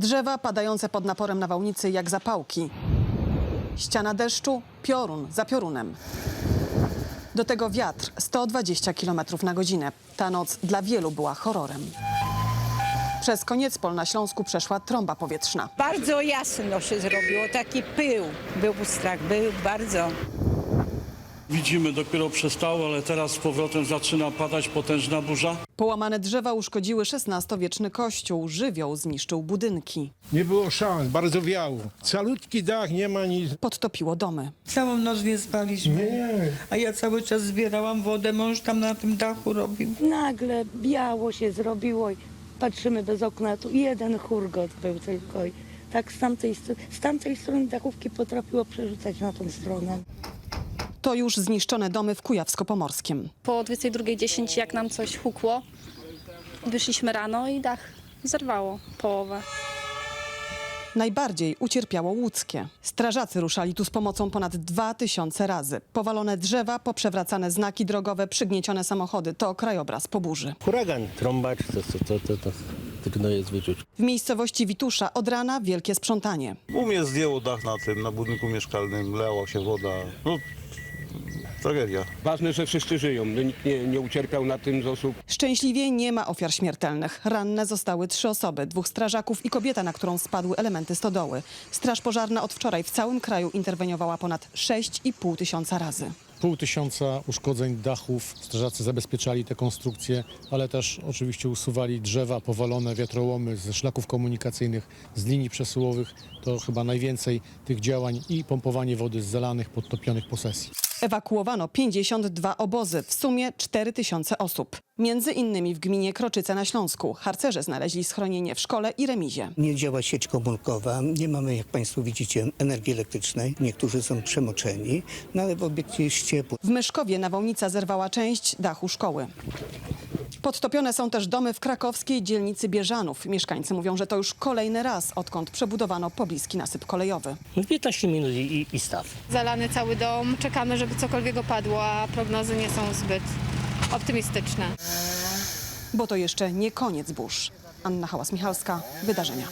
Drzewa padające pod naporem nawałnicy jak zapałki. Ściana deszczu, piorun za piorunem. Do tego wiatr 120 km na godzinę. Ta noc dla wielu była horrorem. Przez koniec pol na Śląsku przeszła trąba powietrzna. Bardzo jasno się zrobiło, taki pył. Był strach, był bardzo. Widzimy, dopiero przestało, ale teraz z powrotem zaczyna padać potężna burza. Połamane drzewa uszkodziły XVI-wieczny kościół, żywioł zniszczył budynki. Nie było szans, bardzo wiało. Calutki dach, nie ma nic. Podtopiło domy. Całą noc nie spaliśmy. Nie. A ja cały czas zbierałam wodę, mąż tam na tym dachu robił. Nagle biało się zrobiło i patrzymy bez okna, tu jeden hurgot był tylko i tak z tamtej, str- z tamtej strony dachówki potrafiło przerzucać na tą stronę. To już zniszczone domy w Kujawsko-Pomorskim. Po 22.10 jak nam coś hukło, wyszliśmy rano i dach zerwało połowę. Najbardziej ucierpiało łódzkie. Strażacy ruszali tu z pomocą ponad 2000 razy. Powalone drzewa, poprzewracane znaki drogowe, przygniecione samochody. To krajobraz po burzy. Huragan, trąbacz, to, to, to, to, to trudno jest wyczuć. W miejscowości Witusza od rana wielkie sprzątanie. U mnie zdjęło dach na tym, na budynku mieszkalnym, lała się woda. No, tragedia. Ważne, że wszyscy żyją, że nikt nie, nie ucierpiał na tym z osób. Szczęśliwie nie ma ofiar śmiertelnych. Ranne zostały trzy osoby, dwóch strażaków i kobieta, na którą spadły elementy stodoły. Straż pożarna od wczoraj w całym kraju interweniowała ponad 6,5 tysiąca razy. Pół tysiąca uszkodzeń dachów. Strażacy zabezpieczali te konstrukcje, ale też oczywiście usuwali drzewa powalone, wiatrołomy ze szlaków komunikacyjnych, z linii przesyłowych. To chyba najwięcej tych działań i pompowanie wody z zalanych, podtopionych posesji. Ewakuowano 52 obozy, w sumie 4 tysiące osób. Między innymi w gminie Kroczyce na Śląsku. Harcerze znaleźli schronienie w szkole i remizie. Nie działa sieć komórkowa, nie mamy, jak Państwo widzicie, energii elektrycznej. Niektórzy są przemoczeni, no ale w obiekcie jest ciepło. W Myszkowie nawałnica zerwała część dachu szkoły. Podtopione są też domy w krakowskiej dzielnicy Bieżanów. Mieszkańcy mówią, że to już kolejny raz, odkąd przebudowano pobliski nasyp kolejowy. 15 minut i, i staw. Zalany cały dom, czekamy, żeby cokolwiek opadło, a prognozy nie są zbyt optymistyczne. Bo to jeszcze nie koniec burz. Anna Hałas-Michalska, Wydarzenia.